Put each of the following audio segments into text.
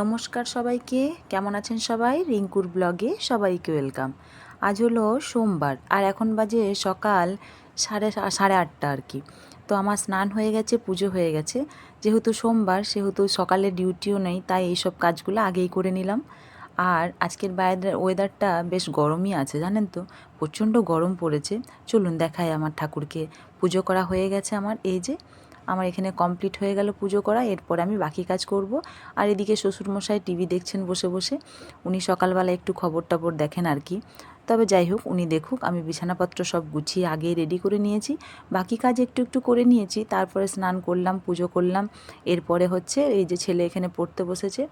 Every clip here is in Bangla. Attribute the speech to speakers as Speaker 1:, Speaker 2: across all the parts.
Speaker 1: নমস্কার সবাইকে। কেমন আছেন সবাই? রিঙ্কুর ব্লগে সবাইকে ওয়েলকাম। আজ হলো সোমবার, আর এখন বাজে সকাল সাড়ে সাড়ে আটটা আর কি। তো আমার স্নান হয়ে গেছে, পুজো হয়ে গেছে। যেহেতু সোমবার, সেহেতু সকালে ডিউটিও নেই, তাই এইসব কাজগুলো আগেই করে নিলাম। আর আজকের বাইরে, ওয়েদারটা বেশ গরমই আছে, জানেন তো? প্রচণ্ড গরম পড়েছে। চলুন দেখাই আমার ঠাকুরকে। পুজো করা হয়ে গেছে আমার। এই যে আমার এখানে কমপ্লিট হয়ে গেল পুজো করা, এরপর আমি বাকি কাজ করব। আর এদিকে শ্বশুরমশাই টিভি দেখছেন বসে বসে, উনি সকালবেলা একটু খবর টবর দেখেন আর কি। তবে যাই হোক, উনি দেখুক, আমি বিছানাপত্র সব গুছিয়ে আগেই রেডি করে নিয়েছি। বাকি কাজ একটু একটু করে নিয়েছি, তারপরে স্নান করলাম, পুজো করলাম। এরপরে হচ্ছে এই যে ছেলে এখানে পড়তে বসেছে।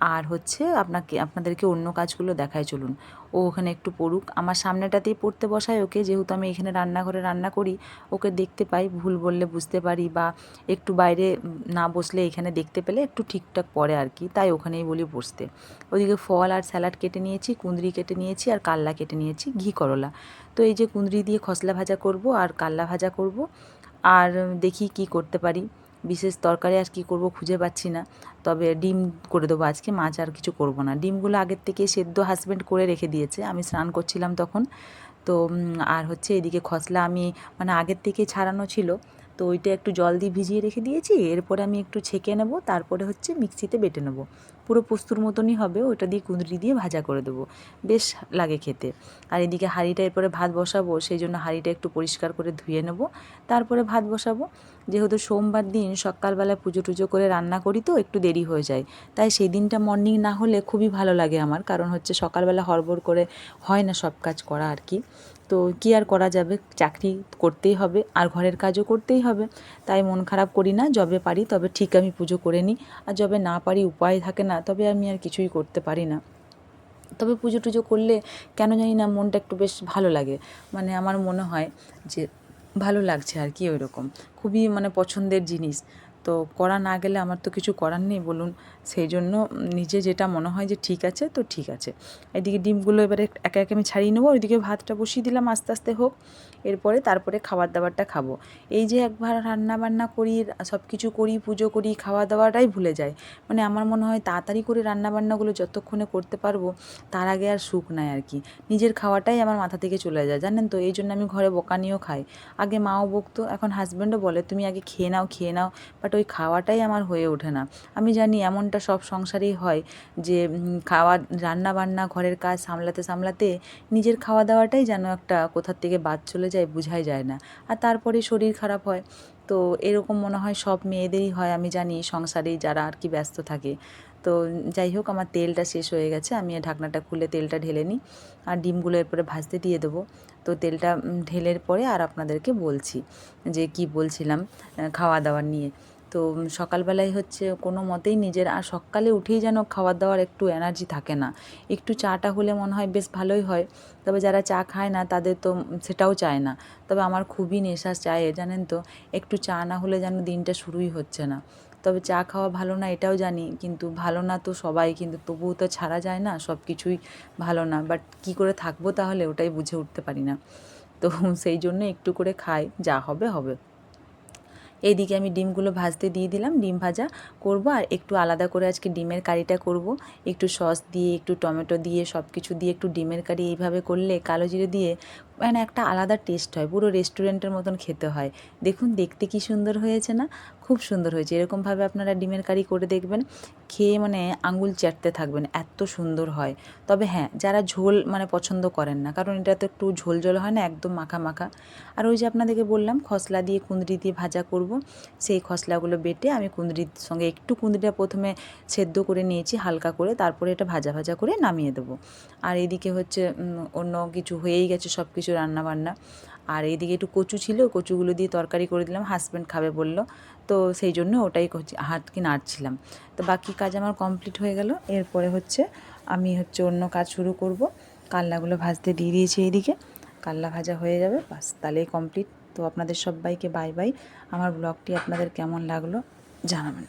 Speaker 1: আর হচ্ছে আপনাকে, আপনাদেরকে অন্য কাজগুলো দেখায় চলুন। ও ওখানে একটু পড়ুক। আমার সামনেটাতেই পড়তে বসায় ওকে, যেহেতু আমি এখানে রান্নাঘরে রান্না করি, ওকে দেখতে পাই। ভুল বললে বুঝতে পারি বা একটু বাইরে না বসলে এখানে দেখতে পেলে একটু ঠিকঠাক পড়ে আর কি। তাই ওখানেই বলি বসতে। ওদিকে ফল আর স্যালাড কেটে নিয়েছি, কুঁদরি কেটে নিয়েছি আর কাল্লা কেটে নিয়েছি, ঘি করলা। তো এই যে কুঁদরি দিয়ে খসলা ভাজা করব আর কাল্লা ভাজা করব। আর দেখি কি করতে পারি। বিশেষ তরকারি আর কি করব খুঁজে পাচ্ছি না। তবে ডিম করে দেবো আজকে, মাছ আর কিছু করব না। ডিমগুলো আগের থেকে সেদ্ধ হাজব্যান্ড করে রেখে দিয়েছে। আমি স্নান করছিলাম তখন। তো আর হচ্ছে এদিকে খসলা আমি মানে আগের থেকে ছাড়ানো ছিল। তো ওইটা একটু জল দিয়ে ভিজিয়ে রেখে দিয়েছি, এরপরে আমি একটু ছেঁকে নেব, তারপরে হচ্ছে মিক্সিতে বেটে নেব। পুরো পোস্তুর মতনই হবে, ওটা দিয়ে কুঁদরি দিয়ে ভাজা করে দেবো। বেশ লাগে খেতে। আর এদিকে হাঁড়িটা এরপরে ভাত বসাবো, সেই জন্য হাঁড়িটা একটু পরিষ্কার করে ধুয়ে নেব। তারপরে ভাত বসাবো। যেহেতু সোমবার দিন সকালবেলা পুজো টুজো করে রান্না করি তো একটু দেরি হয়ে যায়। তাই সেই দিনটা মর্নিং না হলে খুবই ভালো লাগে আমার, কারণ হচ্ছে সকালবেলা হড়বড় করে হয় না সব কাজ করা আর কি। তো কী আর করা যাবে? চাকরি করতেই হবে, আর ঘরের কাজও করতেই হবে। তাই মন খারাপ করি না, যবে পারি তবে ঠিক আমি পুজো করে নিই, আর যবে না পারি উপায় থাকে না, তবে আমি আর কিছুই করতে পারি না। তবে পুজো টুজো করলে কেন জানি না মনটা একটু বেশ ভালো লাগে। মানে আমার মনে হয় যে ভালো লাগছে আর কি ওই রকম খুবই মানে পছন্দের জিনিস। তো করা না গেলে আমার তো কিছু করার নেই, বলুন। সেই জন্য নিজে যেটা মনে হয় যে ঠিক আছে, তো ঠিক আছে। এদিকে ডিমগুলো এবারে একে একে আমি ছাড়িয়ে নেব, ওইদিকে ভাতটা বসিয়ে দিলাম আস্তে আস্তে হোক। এরপরে তারপরে খাবার দাবারটা খাব। এই যে একবার রান্না বান্না করি, সব কিছু করি, পুজো করি খাওয়া দাওয়াটাই ভুলে যায় মানে আমার মনে হয় তাড়াতাড়ি করে রান্না বান্নাগুলো যতক্ষণে করতে পারব, তার আগে আর সুখ নাই আর কি। নিজের খাওয়াটাই আমার মাথা থেকে চলে যায়, জানেন তো? এই জন্য আমি ঘরে বকানিও খাই। আগে মাও বকতো, এখন হাজব্যান্ডও বলে, তুমি আগে খেয়ে নাও খেয়ে নাও। বাট ওই খাওয়াটাই আমার হয়ে ওঠে না। আমি জানি এমনটা সব সংসারেই হয় যে খাওয়া রান্না বান্না ঘরের কাজ সামলাতে সামলাতে নিজের খাওয়া দাওয়াটাই যেন একটা কোথার থেকে বাদ চলে যায়, বোঝাই যায় না। আর তারপরে শরীর খারাপ হয়। তো এরকম মনে হয় সব মেয়েদেরই হয়। আমি জানি সংসারেই যারা আর কি ব্যস্ত থাকে। তো যাই হোক, আমার তেলটা শেষ হয়ে গেছে। আমি ঢাকনাটা খুলে তেলটা ঢেলে নিই। আর ডিমগুলো এরপরে ভাজতে দিয়ে দেবো। তো তেলটা ঢেলের পরে আর আপনাদেরকে বলছি যে, কি বলছিলাম খাওয়া দাওয়ার নিয়ে। তো সকালবেলায় হচ্ছে কোনো মতেই নিজের, আর সকালে উঠেই যেন খাবার দাওয়ার একটু এনার্জি থাকে না। একটু চাটা হলে মনে হয় বেশ ভালোই হয়। তবে যারা চা খায় না, তাদের তো সেটাও চায় না। তবে আমার খুবই নেশা চায়ের জানেন তো, একটু চা না হলে যেন দিনটা শুরুই হচ্ছে না। তবে চা খাওয়া ভালো না, এটাও জানি, কিন্তু ভালো না তো সবাই, কিন্তু তবুও তো ছাড়া যায় না সব কিছুই ভালো না। বাট কী করে থাকব তাহলে, ওটাই বুঝে উঠতে পারি না। তো সেই জন্য একটু করে খাই, যা হবে হবে। এইদিকে আমি ডিমগুলো ভাজতে দিয়ে দিলাম, ডিম ভাজা করব আর একটু আলাদা করে আজকে ডিমের কারিটা করব। একটু সস দিয়ে, একটু টমেটো দিয়ে সব কিছু দিয়ে একটু ডিমের কারি এইভাবে করলে, কালো জিরে দিয়ে মানে একটা আলাদা টেস্ট হয়, পুরো রেস্টুরেন্টের মতন খেতে হয়। দেখুন, দেখতে কি সুন্দর হয়েছে না? খুব সুন্দর হয়েছে। এরকমভাবে আপনারা ডিমের কারি করে দেখবেন, খেয়ে মানে আঙুল চাটতে থাকবেন, এত সুন্দর হয়। তবে হ্যাঁ যারা ঝোল মানে পছন্দ করেন না, কারণ এটা তো একটু ঝোল ঝোল হয় না, একদম মাখা মাখা। আর ওই যে আপনাদেরকে বললাম, খসলা দিয়ে কুঁদরি দিয়ে ভাজা করব। সেই খসলাগুলো বেটে আমি কুঁদরির সঙ্গে একটু কুঁদরিটা প্রথমে সেদ্ধ করে নিয়েছি, হালকা করে, তারপরে এটা ভাজা ভাজা করে নামিয়ে দেবো। আর এদিকে হচ্ছে অন্য কিছু হয়েই গেছে সব কিছু রান্না বান্না আর এইদিকে একটু কচু ছিল, কচুগুলো দিয়ে তরকারি করে দিলাম হাজব্যান্ড খাবে বলল। তো সেই জন্য ওটাই হাত কি নাড়ছিলাম। তো বাকি কাজ আমার কমপ্লিট হয়ে গেল। এরপরে হচ্ছে আমি হচ্ছে অন্য কাজ শুরু করব। কাল্লাগুলো ভাজতে দিয়ে দিয়েছি এইদিকে। কাল্লা ভাজা হয়ে যাবে, বাস তাহলেই কমপ্লিট তো আপনাদের সবাইকে বাই বাই আমার ব্লগটি আপনাদের কেমন লাগল জানাবেন।